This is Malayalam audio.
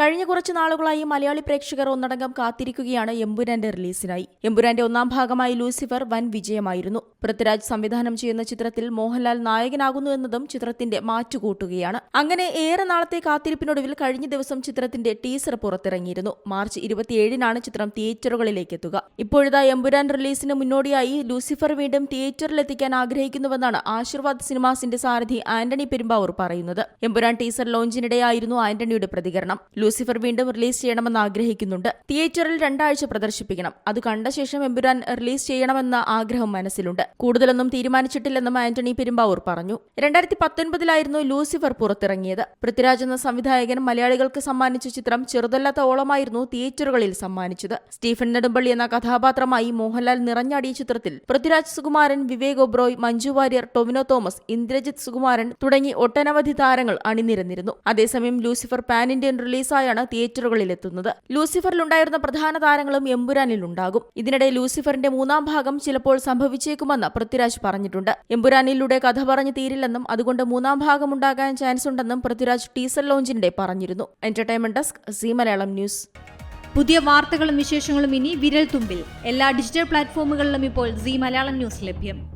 കഴിഞ്ഞ കുറച്ച് നാളുകളായി മലയാളി പ്രേക്ഷകർ ഒന്നടങ്കം കാത്തിരിക്കുകയാണ് എമ്പുരാന്റെ റിലീസിനായി. എമ്പുരാന്റെ ഒന്നാം ഭാഗമായി ലൂസിഫർ വൻ വിജയമായിരുന്നു. പൃഥ്വിരാജ് സംവിധാനം ചെയ്യുന്ന ചിത്രത്തിൽ മോഹൻലാൽ നായകനാകുന്നു എന്നതും ചിത്രത്തിന്റെ മാറ്റുകൂട്ടുകയാണ്. അങ്ങനെ ഏറെ നാളത്തെ കാത്തിരിപ്പിനൊടുവിൽ കഴിഞ്ഞ ദിവസം ചിത്രത്തിന്റെ ടീസർ പുറത്തിറങ്ങിയിരുന്നു. മാർച്ച് ഇരുപത്തിയേഴിനാണ് ചിത്രം തിയേറ്ററുകളിലേക്ക് എത്തുക ഇപ്പോഴത്തെ എമ്പുരാൻ റിലീസിന് മുന്നോടിയായി ലൂസിഫർ വീണ്ടും തിയേറ്ററിലെത്തിക്കാൻ ആഗ്രഹിക്കുന്നുവെന്നാണ് ആശീർവാദ് സിനിമാസിന്റെ സാരഥി ആന്റണി പെരുമ്പാവൂർ പറയുന്നത്. എമ്പുരാൻ ടീസർ ലോഞ്ചിനിടെയായിരുന്നു ആന്റണിയുടെ പ്രതികരണം. ലൂസിഫർ വീണ്ടും റിലീസ് ചെയ്യണമെന്ന് ആഗ്രഹിക്കുന്നുണ്ട്. തിയേറ്ററിൽ രണ്ടാഴ്ച പ്രദർശിപ്പിക്കണം. അത് കണ്ട ശേഷം എമ്പുരാൻ റിലീസ് ചെയ്യണമെന്ന ആഗ്രഹം മനസ്സിലുണ്ട്. കൂടുതലൊന്നും തീരുമാനിച്ചിട്ടില്ലെന്നും ആന്റണി പെരുമ്പാവൂർ പറഞ്ഞു. രണ്ടായിരത്തി പത്തൊൻപതിലായിരുന്നു ലൂസിഫർ പുറത്തിറങ്ങിയത്. പൃഥ്വിരാജ് എന്ന സംവിധായകൻ മലയാളികൾക്ക് സമ്മാനിച്ച ചിത്രം ചെറുതല്ലാത്ത ഓളമായിരുന്നു തിയേറ്ററുകളിൽ സമ്മാനിച്ചത്. സ്റ്റീഫൻ നെടുമ്പള്ളി എന്ന കഥാപാത്രമായി മോഹൻലാൽ നിറഞ്ഞാടിയ ചിത്രത്തിൽ പൃഥ്വിരാജ് സുകുമാരൻ വിവേക് ഒബ്രോയ് മഞ്ജു വാര്യർ ടൊവിനോ തോമസ് ഇന്ദ്രജിത് സുകുമാരൻ തുടങ്ങി ഒട്ടനവധി താരങ്ങൾ അണിനിരന്നിരുന്നു. അതേസമയം ലൂസിഫർ പാൻ ഇന്ത്യൻ റിലീസായാണ് തിയേറ്ററുകളിലെത്തുന്നത് ലൂസിഫറിലുണ്ടായിരുന്ന പ്രധാന താരങ്ങളും എമ്പുരാനിലുണ്ടാകും. ഇതിനിടെ ലൂസിഫറിന്റെ മൂന്നാം ഭാഗം ചിലപ്പോൾ സംഭവിച്ചേക്കുമെന്ന് പൃഥ്വിരാജ് പറഞ്ഞിട്ടുണ്ട്. എമ്പുരാനിലൂടെ കഥ പറഞ്ഞു തീരില്ലെന്നും അതുകൊണ്ട് മൂന്നാം ഭാഗം ഉണ്ടാകാൻ ചാൻസ് ഉണ്ടെന്നും പൃഥ്വിരാജ് ടീസർ ലോഞ്ചിന്റെ പറഞ്ഞിരുന്നു. Entertainment desk Zee Malayalam news പുതിയ വാർത്തകളും വിശേഷങ്ങളും ഇനി വിരൽ തുമ്പിൽ എല്ലാ ഡിജിറ്റൽ പ്ലാറ്റ്ഫോമുകളിലും ഇപ്പോൾ സി മലയാളം ന്യൂസ് ലഭ്യം.